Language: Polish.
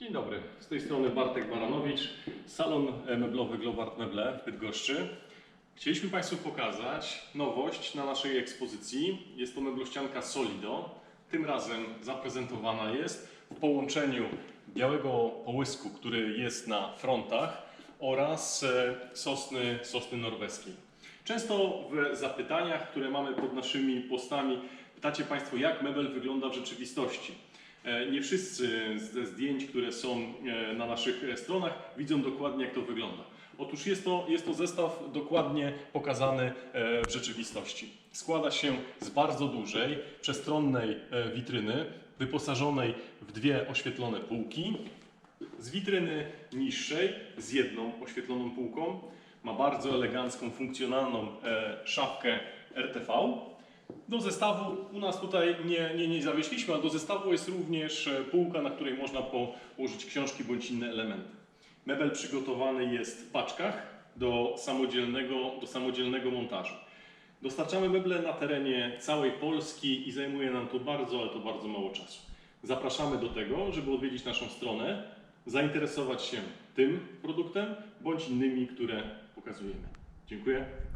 Dzień dobry, z tej strony Bartek Baranowicz, salon meblowy Globart Meble w Bydgoszczy. Chcieliśmy Państwu pokazać nowość na naszej ekspozycji. Jest to meblościanka Solido. Tym razem zaprezentowana jest w połączeniu białego połysku, który jest na frontach oraz e, sosny, sosny norweskiej. Często w zapytaniach, które mamy pod naszymi postami, pytacie Państwo, jak mebel wygląda w rzeczywistości. E, Nie wszyscy ze zdjęć, które są e, na naszych e, stronach, widzą dokładnie, jak to wygląda. Otóż jest to, jest to zestaw dokładnie pokazany w rzeczywistości. Składa się z bardzo dużej, przestronnej witryny, wyposażonej w dwie oświetlone półki, z witryny niższej z jedną oświetloną półką. Ma bardzo elegancką, funkcjonalną szafkę RTV. Do zestawu u nas tutaj nie, nie, nie zawieźliśmy, a do zestawu jest również e, półka, na której można położyć książki bądź inne elementy. Mebel przygotowany jest w paczkach do samodzielnego, do samodzielnego montażu. Dostarczamy meble na terenie całej Polski i zajmuje nam to bardzo, ale to bardzo mało czasu. Zapraszamy do tego, żeby odwiedzić naszą stronę, zainteresować się tym produktem bądź innymi, które pokazujemy. Dziękuję.